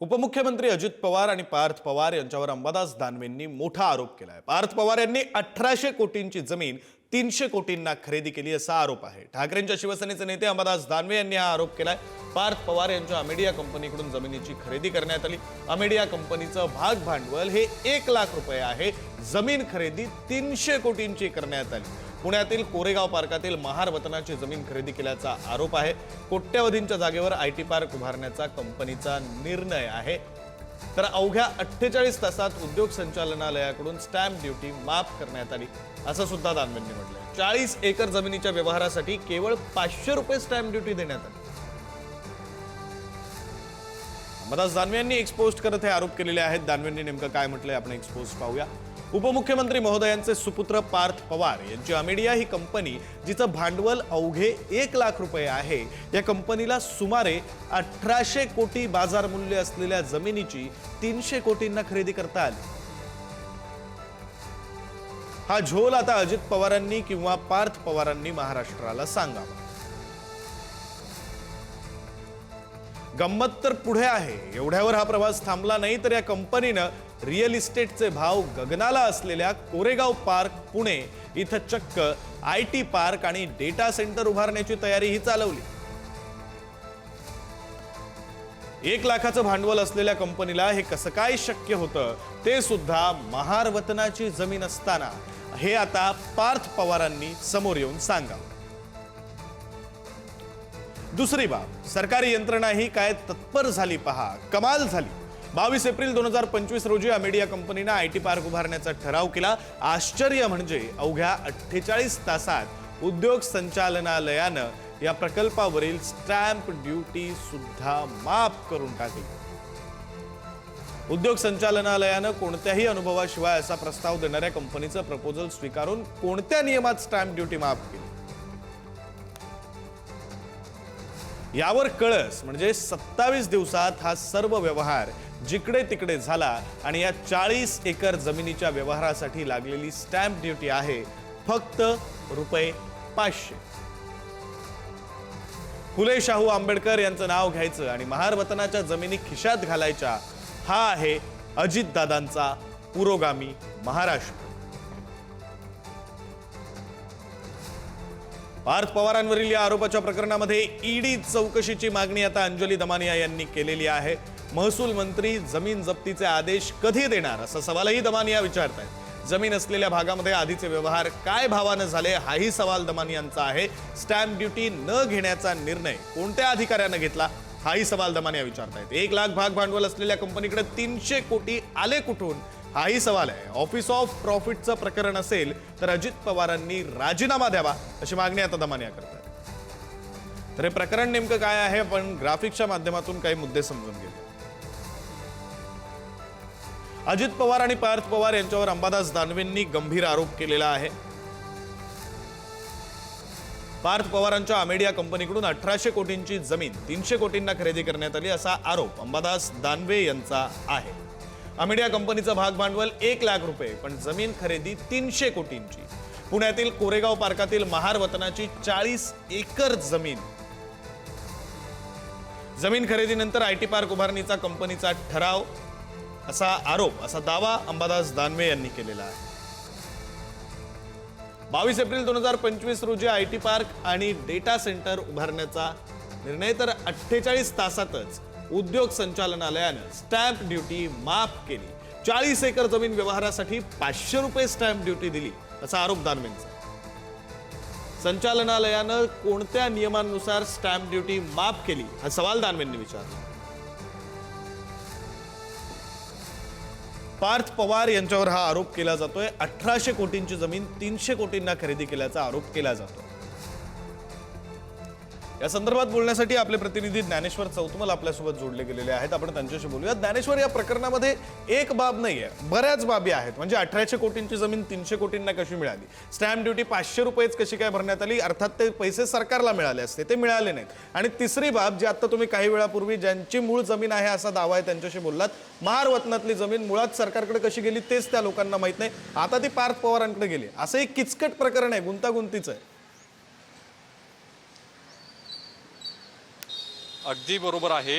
उपमुख्यमंत्री अजित पवार आणि पार्थ पवार यांच्यावर अंबादास दानवेंनी मोठा आरोप केला आहे पार्थ पवार यांनी अठराशे कोटींची जमीन तीनशे कोटींना खरेदी केली असा आरोप आहे. ठाकरेंच्या शिवसेनेचे नेते अंबादास दानवे यांनी हा आरोप केलाय. पार्थ पवार यांच्या अमेडिया कंपनीकडून जमिनीची खरेदी करण्यात आली. अमेडिया कंपनीचं भाग भांडवल हे एक लाख रुपये आहे. जमीन खरेदी तीनशे कोटींची करण्यात आली. पुण्यातील कोरेगाव पार्कातील महार वतनाची जमीन खरेदी केल्याचा आरोप आहे. कोट्यवधींच्या जागेवर आय टी पार्क उभारण्याचा कंपनीचा निर्णय आहे. तर अवघ्या अठ्ठेचाळीस तासात उद्योग संचालनालयाकडून स्टॅम्प ड्युटी माफ करण्यात आली. असं सुद्धा दानवेंनी म्हटलं चाळीस एकर जमिनीच्या व्यवहारासाठी केवळ पाचशे रुपये स्टॅम्प ड्युटी देण्यात आली. अंबादास दानवे यांनी एक्सपोज करत हे आरोप केलेले आहेत. दानवेंनी नेमकं काय म्हटलंय? आपण एक्सपोज पाहूया. उपमुख्यमंत्री महोदयांचे सुपुत्र पार्थ पवार यांची अमेडिया ही कंपनी जिचं भांडवल अवघे एक लाख रुपये आहे या कंपनीला सुमारे अठराशे कोटी बाजार मूल्य असलेल्या जमिनीची तीनशे कोटींना खरेदी करता आली. हा झोल आता अजित पवारांनी किंवा पार्थ पवारांनी महाराष्ट्राला सांगावा. गंमत तर पुढे आहे. एवढ्यावर हा प्रवास थांबला नाही तर या कंपनीनं रिअल इस्टेटचे भाव गगनाला असलेल्या कोरेगाव पार्क पुणे इथं चक्क आय टी पार्क आणि डेटा सेंटर उभारण्याची तयारी ही चालवली. एक लाखाचं भांडवल असलेल्या कंपनीला हे कसं काय शक्य होतं ते सुद्धा महारवतनाची जमीन असताना. हे आता पार्थ पवारांनी समोर येऊन सांगावं दुसरी बाब सरकारी यंत्रणा ही काय तत्पर झाली पहा कमाल झाली. बावीस एप्रिल दोन हजार पंचवीस रोजी अमेडिया कंपनीनं आय टी पार्क उभारण्याचा ठराव केला. आश्चर्य म्हणजे अवघ्या अठ्ठेचाळीस तासात उद्योग संचालनालयानं या प्रकल्पावरील स्टॅम्प ड्युटी सुद्धा माफ करून टाकली. उद्योग संचालनालयानं कोणत्याही अनुभवाशिवाय असा प्रस्ताव देणाऱ्या कंपनीचं प्रपोजल स्वीकारून कोणत्या नियमात स्टॅम्प ड्युटी माफ केली? यावर कळस म्हणजे सत्तावीस दिवसात हा सर्व व्यवहार जिकडे तिकडे झाला आणि या चाळीस एकर जमिनीच्या व्यवहारासाठी लागलेली स्टॅम्प ड्युटी आहे फक्त रुपये पाचशे. फुले शाहू आंबेडकर यांचं नाव घ्यायचं आणि महार वतनाच्या जमिनी खिशात घालायच्या हा आहे अजितदादांचा पुरोगामी महाराष्ट्र. पार्थ पवारांवरील या आरोपाच्या प्रकरणामध्ये ईडी चौकशीची मागणी आता अंजली दमानिया यांनी केलेली आहे. महसूल मंत्री जमीन जप्तीचे आदेश कधी देणार? असा सवालही दमानिया विचारत आहेत जमीन असलेल्या भागामध्ये आधीचे व्यवहार काय भावानं झाले हाही सवाल दमानियांचा आहे. स्टॅम्प ड्युटी न घेण्याचा निर्णय कोणत्या अधिकाऱ्यानं घेतला हाही सवाल दमानिया विचारतायत. एक लाख भाग भांडवल असलेल्या कंपनीकडे तीनशे कोटी आले कुठून? हाही सवाल आहे. ऑफिस ऑफ प्रॉफिटचं प्रकरण असेल तर अजित पवारांनी राजीनामा द्यावा अशी मागणी आता दमानिया करतात. तर हे प्रकरण नेमकं काय आहे? आपण ग्राफिक्सच्या माध्यमातून काही मुद्दे समजून घेऊ अजित पवार आणि पार्थ पवार यांच्यावर अंबादास दानवेंनी गंभीर आरोप केलेला आहे. पार्थ पवारांच्या अमेडिया कंपनीकडून अठराशे कोटींची जमीन तीनशे कोटींना खरेदी करण्यात आली असा आरोप अंबादास दानवे यांचा आहे. अमिडिया कंपनीचं भाग भांडवल एक लाख रुपये पण जमीन खरेदी तीनशे कोटींची. पुण्यातील कोरेगाव पार्कातील महार वतनाची चाळीस एकर जमीन. जमीन खरेदीनंतर आय टी पार्क उभारणीचा कंपनीचा ठराव असा आरोप असा दावा अंबादास दानवे यांनी केलेला आहे. बावीस एप्रिल दोन हजार पंचवीस रोजी आय टी पार्क आणि डेटा सेंटर उभारण्याचा निर्णय तर अठ्ठेचाळीस तासातच उद्योग संचालनालयानं स्टॅम्प ड्युटी माफ केली. चाळीस एकर जमीन व्यवहारासाठी पाचशे रुपये स्टॅम्प ड्युटी दिली असा आरोप दानवेंचा. संचालनालयानं कोणत्या नियमांनुसार स्टॅम्प ड्युटी माफ केली हा सवाल दानवेंनी विचारला. पार्थ पवार यांच्यावर हा आरोप केला जातोय. अठराशे कोटींची जमीन तीनशे कोटींना खरेदी केल्याचा आरोप केला जातो या संदर्भात बोलण्यासाठी आपले प्रतिनिधी ज्ञानेश्वर चौतमल आपल्यासोबत जोडले गेलेले आहेत. आपण त्यांच्याशी बोलूया ज्ञानेश्वर या प्रकरणामध्ये एक बाब नाही आहे बऱ्याच बाबी आहेत. म्हणजे अठराशे कोटींची जमीन तीनशे कोटींना कशी मिळाली? स्टॅम्प ड्युटी पाचशे रुपयेच कशी काय भरण्यात आली? अर्थात ते पैसे सरकारला मिळाले असते. ते मिळाले नाहीत. आणि तिसरी बाब जी आता तुम्ही काही वेळापूर्वी ज्यांची मूळ जमीन आहे असा दावा आहे त्यांच्याशी बोललात महार वतनातली जमीन मुळात सरकारकडे कशी गेली तेच त्या लोकांना माहीत नाही. आता ती पार्थ पवारांकडे गेली. असं एक किचकट प्रकरण आहे गुंतागुंतीचं आहे. अगदी बरोबर आहे.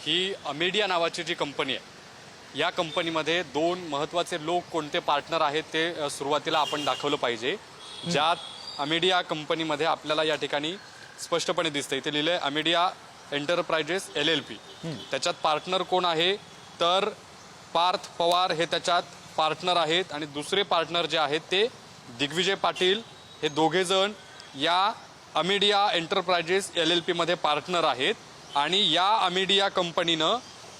ही अमेडिया नावाची जी कंपनी आहे या कंपनीमध्ये दोन महत्त्वाचे लोक कोणते पार्टनर आहेत ते सुरुवातीला आपण दाखवलं पाहिजे. ज्यात अमेडिया कंपनीमध्ये आपल्याला या ठिकाणी स्पष्टपणे दिसतं इथे लिहिलंय Amadea enterprises L L P. त्याच्यात पार्टनर कोण आहे? तर पार्थ पवार हे त्याच्यात पार्टनर आहेत आणि दुसरे पार्टनर जे आहेत ते दिग्विजय पाटील हे दोघे जण या अमेडिया एंटरप्राइजेस एल एल पीमध्ये पार्टनर आहेत. आणि या अमेडिया कंपनीनं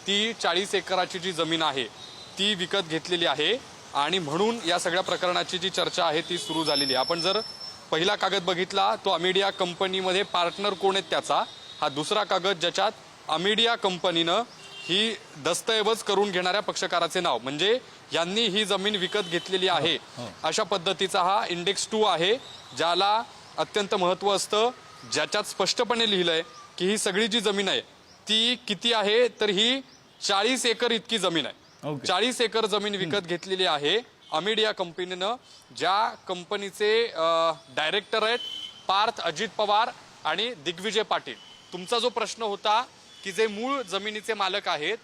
ती चाळीस एकराची जी जमीन आहे ती विकत घेतलेली आहे. आणि म्हणून या सगळ्या प्रकरणाची जी चर्चा आहे ती सुरू झालेली आहे. आपण जर पहिला कागद बघितला तो अमेडिया कंपनीमध्ये पार्टनर कोण आहेत त्याचा? हा दुसरा कागद ज्याच्यात अमेडिया कंपनीनं ही दस्तऐवज करून घेणाऱ्या पक्षकाराचे नाव म्हणजे यांनी ही जमीन विकत घेतलेली आहे. अशा पद्धतीचा हा इंडेक्स टू आहे ज्याला अत्यंत महत्त्व असतं ज्याच्यात स्पष्टपणे लिहिलंय की ही सगळी जी जमीन आहे ती किती आहे तर ही चाळीस एकर इतकी जमीन आहे. Okay. चाळीस एकर जमीन विकत घेतलेली आहे अमेडिया कंपनीनं ज्या कंपनीचे डायरेक्टर आहेत पार्थ अजित पवार आणि दिग्विजय पाटील. तुमचा जो प्रश्न होता की जे मूळ जमिनीचे मालक आहेत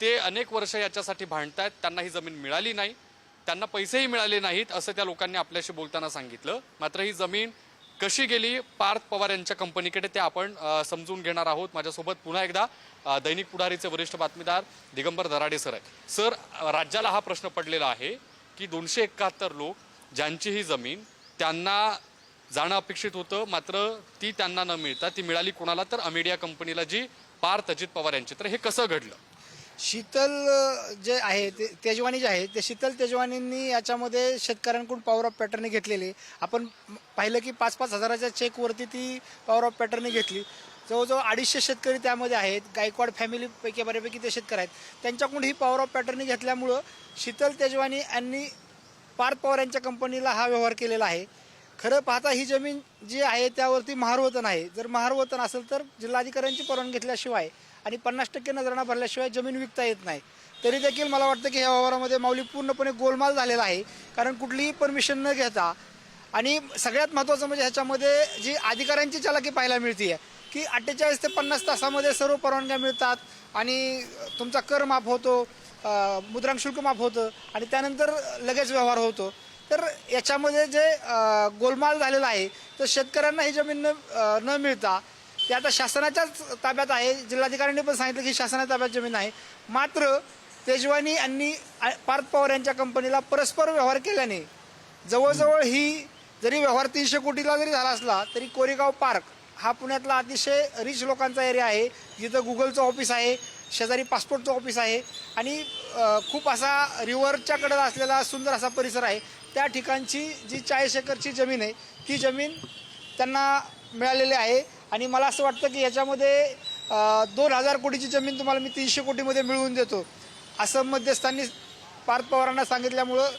ते अनेक वर्ष याच्यासाठी भांडतायत त्यांना ही जमीन मिळाली नाही त्यांना पैसेही मिळाले नाहीत असं त्या लोकांनी आपल्याशी बोलताना सांगितलं. मात्र ही जमीन कशी गेली पार्थ पवार यांच्या कंपनीकडे ते आपण समजून घेणार आहोत. माझ्यासोबत पुन्हा एकदा दैनिक पुढारीचे वरिष्ठ बातमीदार दिगंबर दराडे सर आहेत. सर राज्याला हा प्रश्न पडलेला आहे की दोनशे एकाहत्तर लोक ज्यांची ही जमीन त्यांना जाणं अपेक्षित होतं मात्र ती त्यांना न मिळता ती मिळाली कोणाला? तर अमेडिया कंपनीला जी पार्थ अजित पवार यांची. तर हे कसं घडलं? शीतल जे आहे ते तेजवानी जे आहे ते शीतल तेजवानींनी याच्यामध्ये शेतकऱ्यांकडून पॉवर ऑफ पॅटर्नी घेतलेली. आपण पाहिलं की पाच पाच हजाराच्या चेकवरती ती पॉवर ऑफ पॅटर्नी घेतली. जवळजवळ अडीचशे शेतकरी त्यामध्ये आहेत. गायकवाड फॅमिलीपैकी बऱ्यापैकी ते शेतकरी आहेत. त्यांच्याकडून ही पॉवर ऑफ पॅटर्नी घेतल्यामुळं शीतल तेजवानी यांनी पार्थ पवार यांच्या कंपनीला हा व्यवहार केलेला आहे. खरं पाहता ही जमीन जी आहे त्यावरती महारवतन आहे. जर महारवतन असेल तर जिल्हाधिकाऱ्यांची परवानगी घेतल्याशिवाय आणि पन्नास टक्के नजराणा भरल्याशिवाय जमीन विकता येत नाही. तरी देखील मला वाटतं की ह्या व्यवहारामध्ये माऊली पूर्णपणे गोलमाल झालेला आहे. कारण कुठलीही परमिशन न घेता आणि सगळ्यात महत्त्वाचं म्हणजे ह्याच्यामध्ये जी अधिकाऱ्यांची चालाकी पाहायला मिळते आहे की अठ्ठेचाळीस ते पन्नास तासामध्ये सर्व परवानग्या मिळतात आणि तुमचा कर माफ होतो मुद्रांक शुल्क माफ होतं आणि त्यानंतर लगेच व्यवहार होतो. तर याच्यामध्ये जे गोलमाल झालेला आहे तर शेतकऱ्यांना ही जमीन न न मिळता ते आता शासनाच्याच ताब्यात आहे. जिल्हाधिकाऱ्यांनी पण सांगितलं की शासनाच्या ताब्यात जमीन आहे. मात्र तेजवानी यांनी पार्थ पवार यांच्या कंपनीला परस्पर व्यवहार केल्याने जवळजवळ ही जरी व्यवहार तीनशे कोटीला जरी झाला असला तरी कोरेगाव पार्क हा पुण्यातला अतिशय रिच लोकांचा एरिया आहे. जिथं गुगलचं ऑफिस आहे शेजारी पासपोर्टचं ऑफिस आहे आणि खूप असा रिव्हरच्याकडं असलेला सुंदर असा परिसर आहे. त्या ठिकाणची जी चाळीस एकरची जमीन आहे ती जमीन त्यांना मिळालेली आहे. आणि मला असं वाटतं की याच्यामध्ये दोन हजार कोटीची जमीन तुम्हाला मी तीनशे कोटीमध्ये मिळवून देतो. असं मध्यस्थांनी पार्थ पवारांना सांगितल्यामुळं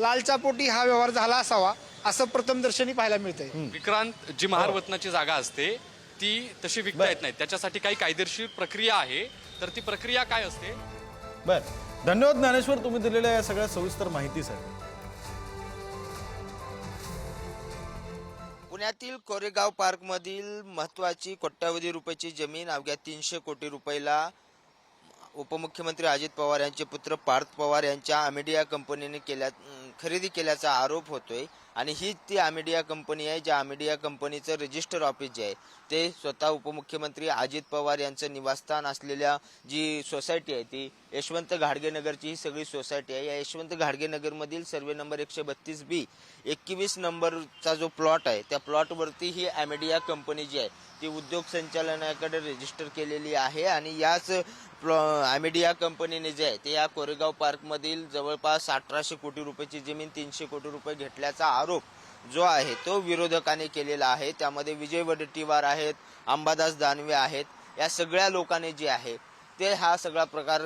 लालच्या पोटी हा व्यवहार झाला असावा असं प्रथमदर्शनी पाहायला मिळतंय. विक्रांत जी महारवतनाची जागा असते ती तशी विकता येत नाही. त्याच्यासाठी काही कायदेशीर प्रक्रिया आहे. तर ती प्रक्रिया काय असते? बर. धन्यवाद ज्ञानेश्वर तुम्ही दिलेल्या या सगळ्या सविस्तर माहितीसाठी. पुण्यातील कोरेगाव पार्कमधील महत्वाची कोट्यावधी रुपयाची जमीन अवघ्या तीनशे कोटी रुपयाला उपमुख्यमंत्री अजित पवार यांचे पुत्र पार्थ पवार यांच्या अमेडिया कंपनीने केल्या खरेदी केल्याचा आरोप होतोय. आणि हीच ती आमेडिया कंपनी आहे ज्या आमेडिया कंपनीचं रजिस्टर ऑफिस जे आहे ते स्वतः उपमुख्यमंत्री अजित पवार यांचं निवासस्थान असलेल्या जी सोसायटी आहे ती यशवंत घाडगेनगरची ही सगळी सोसायटी आहे. या यशवंत घाडगेनगरमधील सर्वे नंबर एकशे बत्तीस बी एकवीस नंबरचा जो प्लॉट आहे त्या प्लॉटवरती ही अमेडिया कंपनी जी आहे ती उद्योग संचालनाकडे रजिस्टर केलेली आहे. आणि याच प्लॉ अमेडिया कंपनीने जे आहे ते या कोरेगाव पार्कमधील जवळपास अठराशे कोटी रुपयाची जमीन तीनशे कोटी रुपये घेतल्याचा आरोप जो आहे तो विरोधकांनी केलेला आहे. त्यामध्ये विजय वडेट्टीवार आहेत अंबादास दानवे आहेत या सगळ्या लोकांनी जे आहे ते हा सगळा प्रकार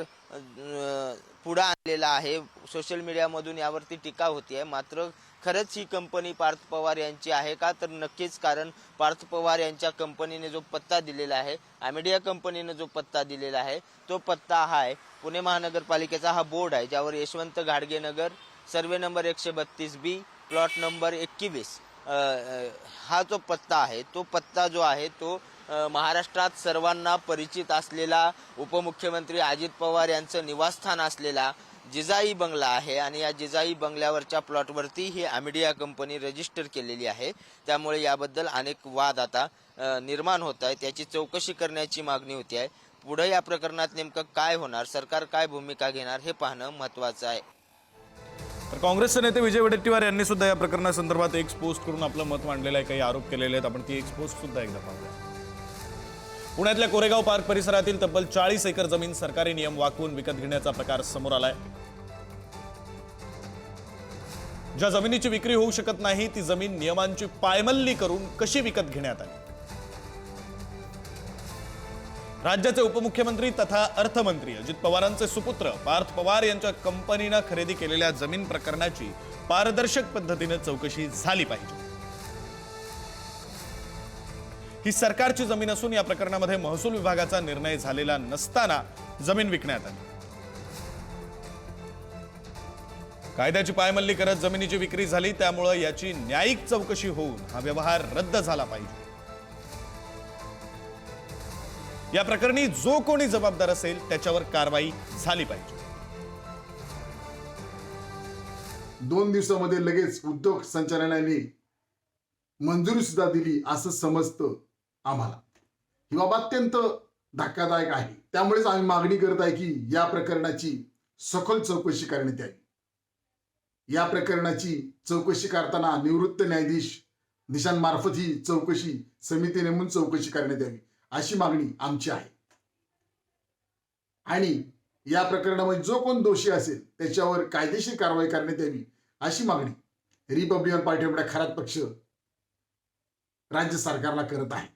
पुढं आणलेला आहे. सोशल मीडियामधून यावरती टीका होती आहे. मात्र खरंच ही कंपनी पार्थ पवार यांची आहे का? तर नक्कीच कारण पार्थ पवार यांच्या कंपनीने जो पत्ता दिलेला आहे अमेडिया कंपनीने जो पत्ता दिलेला आहे तो पत्ता हा आहे पुणे महानगरपालिकेचा हा बोर्ड आहे ज्यावर यशवंत घाडगेनगर सर्वे नंबर एकशे बत्तीस बी प्लॉट नंबर एकवीस. हा जो पत्ता आहे तो पत्ता जो आहे तो महाराष्ट्रात सर्वांना परिचित असलेला उपमुख्यमंत्री अजित पवार यांचं निवासस्थान असलेला जिजाई बंगला आहे आणि या जिजाई बंगल्यावरच्या प्लॉटवरती ही अमिडिया कंपनी रजिस्टर केलेली आहे. त्यामुळे याबद्दल अनेक वाद आता निर्माण होत आहे त्याची चौकशी करण्याची मागणी होती आहे. पुढे या प्रकरणात नेमकं काय होणार? सरकार काय भूमिका घेणार? हे पाहणं महत्वाचं आहे. तर काँग्रेसचे नेते विजय वडेट्टीवार यांनी सुद्धा या प्रकरणासंदर्भात एक पोस्ट करून आपलं मत मांडलेलं आहे काही आरोप केलेले आहेत. आपण ती एक पोस्ट सुद्धा एकदा पाहूया. पुण्यातल्या कोरेगाव पार्क परिसरातील तब्बल चाळीस एकर जमीन सरकारी नियम वाकवून विकत घेण्याचा प्रकार समोर आलाय. ज्या जमिनीची विक्री होऊ शकत नाही ती जमीन नियमांची पायमल्ली करून कशी विकत घेण्यात आली? राज्याचे उपमुख्यमंत्री तथा अर्थमंत्री अजित पवारांचे सुपुत्र पार्थ पवार यांच्या कंपनीनं खरेदी केलेल्या जमीन प्रकरणाची पारदर्शक पद्धतीने चौकशी झाली पाहिजे. ही सरकारची जमीन असून या प्रकरणामध्ये महसूल विभागाचा निर्णय झालेला नसताना जमीन विकण्यात आली. कायद्याची पायमल्ली करत जमिनीची विक्री झाली त्यामुळं याची न्यायिक चौकशी होऊन हा व्यवहार रद्द झाला पाहिजे. या प्रकरणी जो कोणी जबाबदार असेल त्याच्यावर कारवाई झाली पाहिजे. दोन दिवसामध्ये लगेच उद्योग संचालनाने मंजुरी सुद्धा दिली असं समजतं आम्हाला. ही बाब अत्यंत धक्कादायक आहे. त्यामुळेच आम्ही मागणी करत आहे की या प्रकरणाची सखोल चौकशी करण्यात यावी. या प्रकरणाची चौकशी करताना निवृत्त न्यायाधीश निशांमार्फत ही चौकशी समिती नेमून चौकशी करण्यात यावी. अशी मागणी आमची आहे. आणि या प्रकरणामध्ये जो कोण दोषी असेल त्याच्यावर कायदेशीर कारवाई करण्यात यावी अशी मागणी रिपब्लिकन पार्टी आपला खरात पक्ष राज्य सरकारला करत आहे.